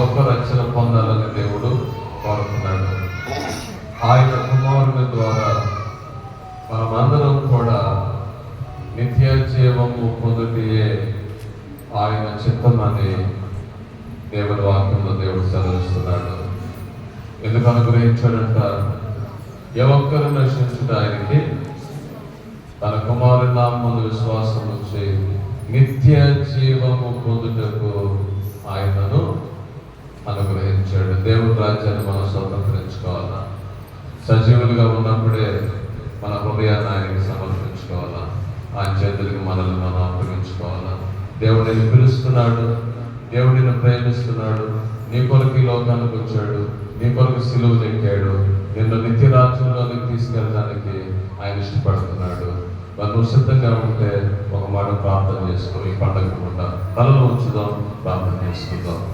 గొప్ప రక్షణ పొందాలని దేవుడు కోరుతున్నాడు. ఆయన కుమారుని ద్వారా మనమందరం కూడా నిత్య జీవము పొందుటే ఆయన చిత్తమని దేవుడి వాక్యంలో దేవుడు చదివిస్తున్నాడు ఎందుకు అనుగ్రహించాడంట? ఏ ఒక్కరు నశించుట ఆయనకి తన కుమారుని నామందు విశ్వాసం వచ్చి నిత్య జీవము పొందుటకు అనుగ్రహించాడు దేవుడు రాజ్యాన్ని మనం స్వతంత్రించుకోవాలా సజీవులుగా ఉన్నప్పుడే మన హృదయాన్ని ఆయనకి సమర్పించుకోవాలా? ఆయన చేతులకి మనల్ని మనం అప్పగించుకోవాలా? దేవుడిని పిలుస్తున్నాడు. దేవుడిని ప్రేమిస్తున్నాడు. నీ కొరకు లోకానికి వచ్చాడు. నీ కొరకు సిలువు ఎక్కాడు నిన్ను నిత్య రాజ్యంలోనికి తీసుకెళ్ళడానికి ఆయన ఇష్టపడుతున్నాడు. మరి నువ్వు సిద్ధంగా ఉంటే ఒక మాట ప్రార్థన చేసుకో. ఈ పండుగ కూడా తలలో ఉంచుదాం ప్రార్థన చేసుకుందాం.